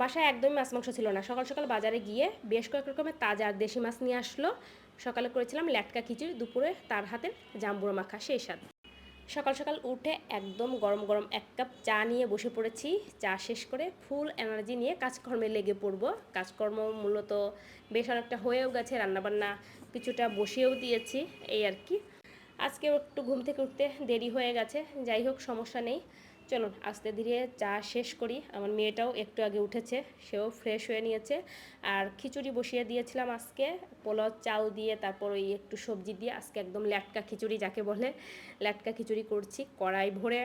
বাসায় একদমই মাছ মাংস ছিল না। সকাল সকাল বাজারে গিয়ে বেশ কয়েক রকমের তাজা আর দেশি মাছ নিয়ে আসলো। সকালে করেছিলাম ল্যাটকা খিচুড়ি, দুপুরে তার হাতে জাম্বুড়ো মাখা সেই স্বাদ। সকাল সকাল উঠে একদম গরম গরম এক কাপ চা নিয়ে বসে পড়েছি। চা শেষ করে ফুল এনার্জি নিয়ে কাজকর্মে লেগে পড়ব। কাজকর্ম মূলত বেশ অনেকটা হয়েও গেছে, রান্নাবান্না কিছুটা বসিয়েও দিয়েছি, এই আর কি। আজকে একটু ঘুম থেকে উঠতে দেরি হয়ে গেছে, যাই হোক সমস্যা নেই। চলুন, আস্তে ধীরে চা শেষ করি। আমার মেয়েটাও একটু আগে উঠেছে, সেও ফ্রেশ হয়ে নিয়েছে। আর খিচুড়ি বসিয়ে দিয়েছিলাম আজকে, পোলাও, চাল দিয়ে, তারপর ওই একটু সবজি দিয়ে। আজকে একদম ল্যাটকা খিচুড়ি যাকে বলে, ল্যাটকা খিচুড়ি করছি কড়াই ভরে।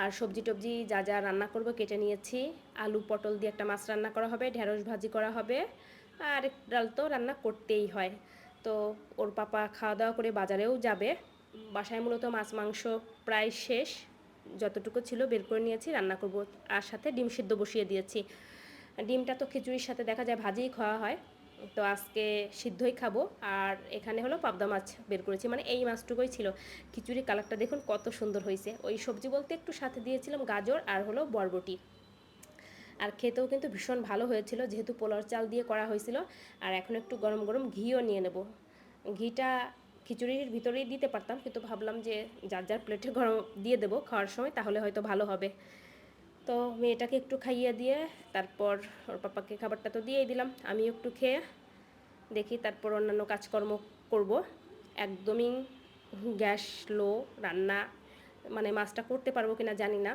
আর সবজি টবজি যা যা রান্না করব কেটে নিয়েছি। আলু, পটল দিয়ে একটা মাছ রান্না করা হবে, ঢেঁড়স ভাজি করা হবে। আর এক ডাল তো রান্না করতেই হয়। তো ওর পাপা খাওয়া দাওয়া করে বাজারেও যাবে। বাসায় মূলত মাছ, মাংস প্রায় শেষ। যতটুকু ছিল বের করে নিয়েছি, রান্না করব। আর সাথে ডিম সিদ্ধ বসিয়ে দিয়েছি। ডিমটা তো খিচুড়ির সাথে দেখা যায় ভাজিই খাওয়া হয়। তো আজকে সিদ্ধই খাব। আর এখানে হলো পাবদা মাছ বের করেছি। মানে এই মাছটুকুই ছিল। খিচুড়ি কালারটা দেখুন কত সুন্দর হয়েছে। ওই সবজি বলতে একটু সাথে দিয়েছিলাম গাজর আর হলো বরবটি। আর খেতেও কিন্তু ভীষণ ভালো হয়েছিল। যেহেতু পোলার চাল দিয়ে করা হয়েছিল। আর এখন একটু গরম গরম ঘিও নিয়ে নেব। ঘিটা খিচুড়ির ভিতরেই দিতে পারতাম, কিন্তু ভাবলাম যে যার যার প্লেটে গরম দিয়ে দেবো খাওয়ার সময়, তাহলে হয়তো ভালো হবে। তো মেয়েটাকে একটু খাইয়ে দিয়ে তারপর ওর পাপাকে খাবারটা তো দিয়েই দিলাম। আমি একটু খেয়ে দেখি তারপর অন্যান্য কাজকর্ম করব। একদমই গ্যাস, লো, রান্না মানে মাছটা করতে পারব কিনা জানি না।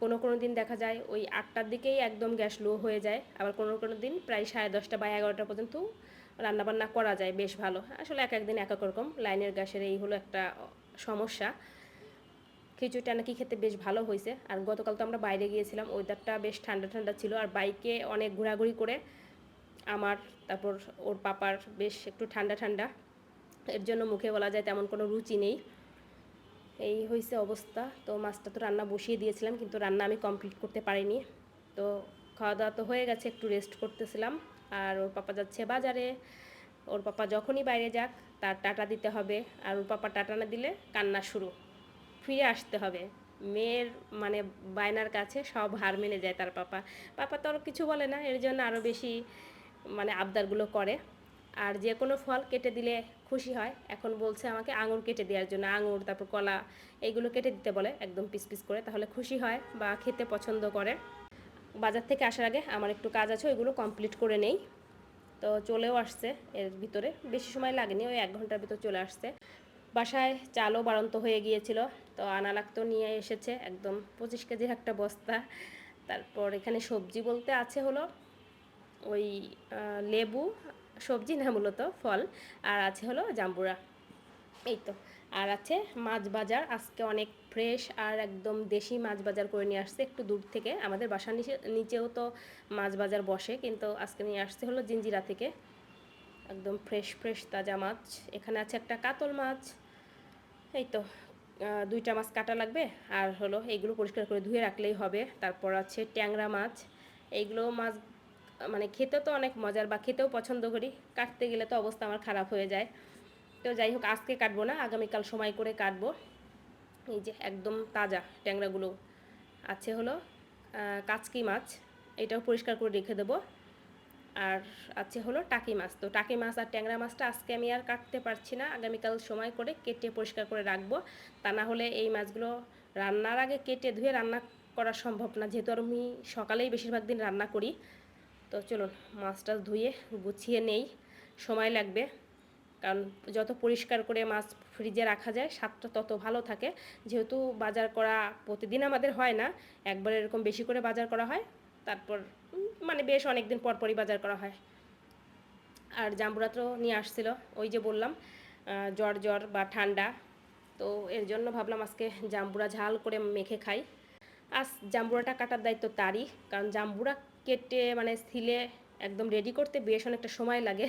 কোনো কোনো দিন দেখা যায় ওই আটটার দিকেই একদম গ্যাস লো হয়ে যায়। আবার কোনো কোনো দিন প্রায় সাড়ে দশটা বা এগারোটা পর্যন্ত রান্নাবান্না করা যায় বেশ ভালো। আসলে এক একদিন এক এক রকম, লাইনের গ্যাসের এই হলো একটা সমস্যা। খিচুড়িটা নাকি খেতে বেশ ভালো হয়েছে। আর গতকাল তো আমরা বাইরে গিয়েছিলাম ওয়েদারটা বেশ ঠান্ডা ঠান্ডা ছিল। আর বাইকে অনেক ঘোরাঘুরি করে আমার, তারপর ওর পাপার বেশ একটু ঠান্ডা ঠান্ডা। এর জন্য মুখে বলা যায় তেমন কোনো রুচি নেই। এই হয়েছে অবস্থা। তো মাছটা তো রান্না বসিয়ে দিয়েছিলাম, কিন্তু রান্না আমি কমপ্লিট করতে পারিনি। তো খাওয়া দাওয়া তো হয়ে গেছে, একটু রেস্ট করতেছিলাম। আর ওর পাপা যাচ্ছে বাজারে। ওর পাপা যখনই বাইরে যাক, তার টাটা দিতে হবে। আর ওর পাপা টাটা না দিলে কান্না শুরু। ফিরে আসতে হবে। মেয়ের মানে বায়নার কাছে সব হার মেনে যায় তার পাপা। পাপা তো আর কিছু বলে না, এর জন্য আরও বেশি মানে আবদারগুলো করে। আর যে কোনো ফল কেটে দিলে খুশি হয়। এখন বলছে আমাকে আঙুর কেটে দেওয়ার জন্য। আঙুর, তারপর কলা, এইগুলো কেটে দিতে বলে একদম পিস পিস করে। তাহলে খুশি হয় বা খেতে পছন্দ করে। বাজার থেকে আসার আগে আমার একটু কাজ আছে, ওইগুলো কমপ্লিট করে নেই। তো চলেও আসছে এর ভিতরে। বেশি সময় লাগেনি, ওই এক ঘণ্টার ভিতর চলে আসছে। বাসায় চালও বাড়ন্ত হয়ে গিয়েছিল, তো আনা লাগতো নিয়ে এসেছে একদম পঁচিশ কেজির একটা বস্তা। তারপর এখানে সবজি বলতে আছে হলো ওই লেবু, সবজি না মূলত, ফল, আর আছে হলো জাম্বুরা। এই তো আর আছে মাছ বাজার, আজকে অনেক ফ্রেশ আর একদম দেশি মাছ বাজার করে নিয়ে আসছে একটু দূর থেকে। আমাদের বাসার নিচে, নিচেও তো মাছ বাজার বসে, কিন্তু আজকে নিয়ে আসছে হলো জিঞ্জিরা থেকে। একদম ফ্রেশ ফ্রেশ তাজা মাছ। এখানে আছে একটা কাতল মাছ। এই তো দুইটা মাছ কাটা লাগবে। আর হলো এইগুলো পরিষ্কার করে ধুয়ে রাখলেই হবে। তারপর আছে ট্যাংরা মাছ। এইগুলো মাছ মানে খেতে তো অনেক মজার বা খেতেও পছন্দ করি। কাটতে গেলে তো অবস্থা আমার খারাপ হয়ে যায়। তো যাই হোক, আজকে কাটবো না, আগামীকাল সময় করে কাটবো। এই যে একদম তাজা ট্যাংরাগুলো আছে হলো কাচকি মাছ, এটাও পরিষ্কার করে রেখে দেবো। আর আছে হলো টাকি মাছ, তো টাকি মাছ আর ট্যাংরা মাছটা আজকে আমি আর কাটতে পারছি না, আগামীকাল সময় করে কেটে পরিষ্কার করে রাখব। তা না হলে এই মাছগুলো রান্নার আগে কেটে ধুয়ে রান্না করা সম্ভব না, যেহেতু আর আমি সকালেই বেশিরভাগ দিন রান্না করি। তো চলুন, মাছটা ধুয়ে গুছিয়ে নেই, সময় লাগবে। কারণ যত পরিষ্কার করে মাছ ফ্রিজে রাখা যায়, স্বাদটা তত ভালো থাকে। যেহেতু বাজার করা প্রতিদিন আমাদের হয় না, একবার এরকম বেশি করে বাজার করা হয়, তারপর মানে বেশ অনেক দিন পর পরই বাজার করা হয়। আর জাম্বুরা তো নিয়ে আসছিল, ওই যে বললাম জ্বর জ্বর বা ঠান্ডা। তো এর জন্য ভাবলাম আজকে জাম্বুরা ঝাল করে মেখে খাই। আজ জাম্বুরাটা কাটার দায়িত্ব তারই, কারণ জাম্বুরা কেটে মানে সিলে একদম রেডি করতে বেশ অনেকটা সময় লাগে।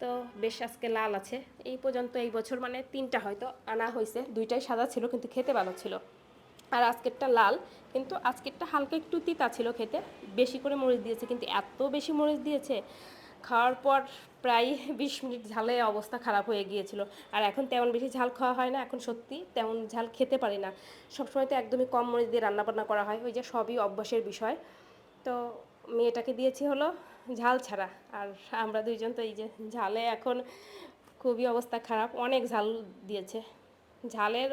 তো বেশ আজকে লাল আছে। এই পর্যন্ত এই বছর মানে তিনটা হয়তো আনা হয়েছে। দুইটাই সাদা ছিল, কিন্তু খেতে ভালো ছিল। আর আজকেরটা লাল, কিন্তু আজকেরটা হালকা একটু তিতা ছিল খেতে। বেশি করে মরিচ দিয়েছে, কিন্তু এত বেশি মরিচ দিয়েছে, খাওয়ার পর প্রায় বিশ মিনিট ঝালে অবস্থা খারাপ হয়ে গিয়েছিল। আর এখন তেমন বেশি ঝাল খাওয়া হয় না, এখন সত্যি তেমন ঝাল খেতে পারি না। সবসময় তো একদমই কম মরিচ দিয়ে রান্নাবান্না করা হয়, ওই যে সবই অভ্যাসের বিষয়। তো মেয়েটাকে দিয়েছি হলো ঝাল ছাড়া। আর আমরা দুইজন তো এই যে ঝালে এখন খুবই অবস্থা খারাপ, অনেক ঝাল দিয়েছে। ঝালের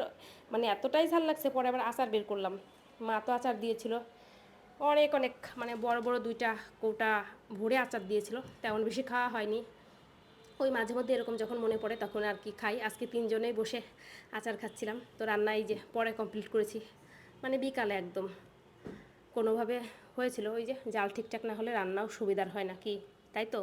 মানে এতটাই ঝাল লাগছে, পরে আবার আচার বের করলাম। মা তো আচার দিয়েছিল। অনেক অনেক মানে বড় বড় দুইটা কৌটা ভরে আচার দিয়েছিল, তেমন বেশি খাওয়া হয়নি। ওই মাঝে মধ্যে এরকম যখন মনে পড়ে তখন আর কি খাই। আজকে তিনজনেই বসে আচার খাচ্ছিলাম। তো রান্না এই যে পরে কমপ্লিট করেছি। মানে বিকালে একদম। কোনোভাবে হয়েছিল, ওই যে জাল ঠিকঠাক না হলে রান্নাও সুবিধার হয় না কি তাই তো?